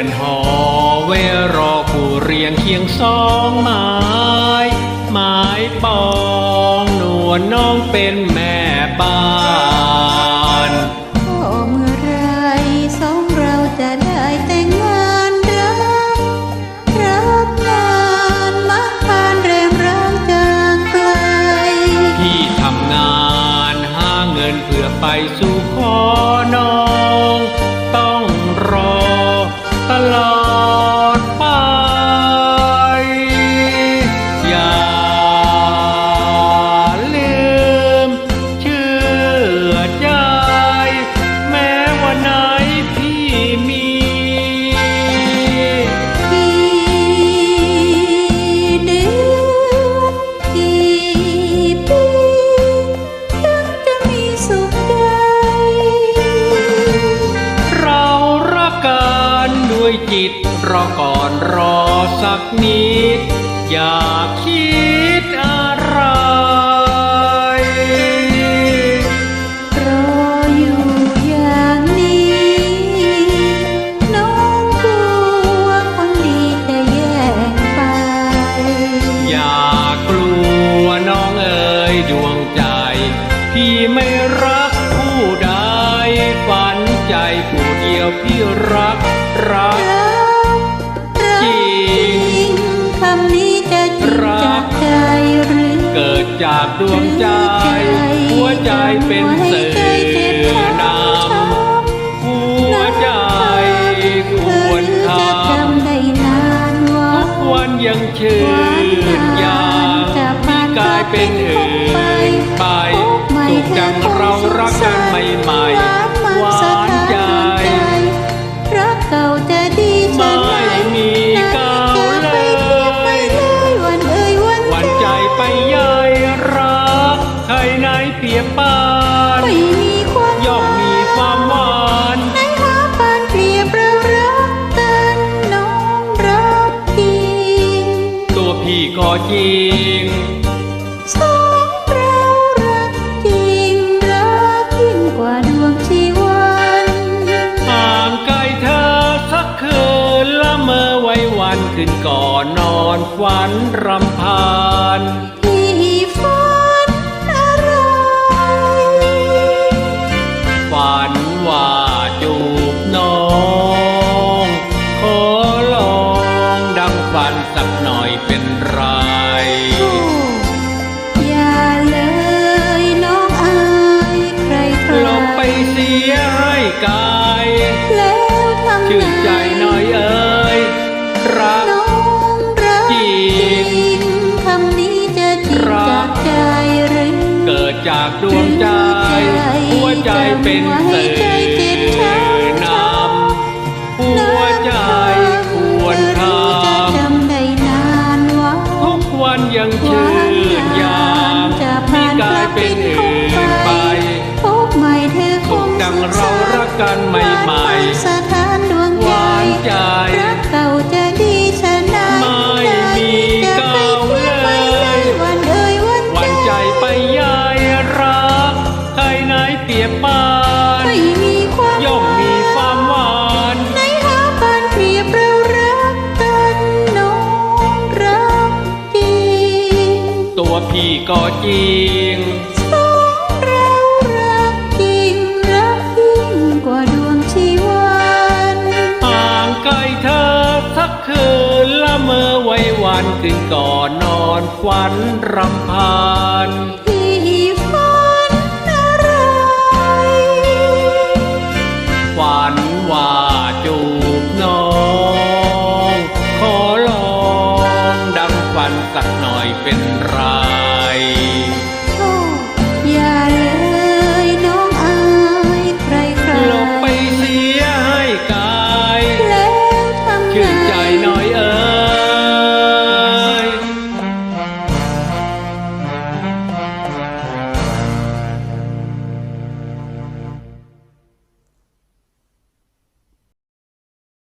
รือนหอไว้รอผู้เรียงเคียงสองไม้ไม้ปองนวลน้องเป็นแม่บ้านพ่อเมื่อไรสองเราจะได้แต่งงานรักรักนานมักผ่านแรงรักจากไกลพี่ทำงานหาเงินเพื่อไปสู่ ต จิตรอก่อนรอสักนิด อย่าคิดอะไร รออยู่อย่างนี้ น้องกลัวคนดีจะแย่งไป อย่ากลัวน้องเอ๋ยดวงใจ พี่ไม่รักผู้ใดฝันใจผู้เดียวพี่รัก รักรักรักจริงคำนี้จะจริงจากใจหรือ เกิดจากดวงใจ หัวใจเป็นสื่อนำหัวใจควรทจะจำได้นานว่าำทุกวันยังชื่นยามที่กลายเป็นอื่นไปสุขดังเรารักกันใหม่ๆ ยบปานไม่มีความย่อมมีความหวานในหาปานเปรียบเรารักกันน้องรักจริงตัวพี่ก็จริงสองเรารักจริงรักยิ่งกว่าดวงชีวันห่างไกลเธอสักคืนละเมอไว้วันคืนก่อนนอนฝันรำพาน จากดวงใจ หัวใจเป็นสื่อนำหัวใจควรทำได้นานว่าทุกวันยังชื่นยามมีกลายเป็นอื่นไปพบใหม่เธอคงดังเรารักกันใหม่ส เปรียบปานไม่มีความย่อมมีความหวานในหาปานเปรียบเรารักกันน้องรักจริงตัวพี่ก็จริงสองเรารักจริงรักยิ่งกว่าดวงชีวันห่างไกลเธอสักคืนละเมอไว้วันคืนก่อนนอนฝันรำพานพ สักหน่อยเป็นไร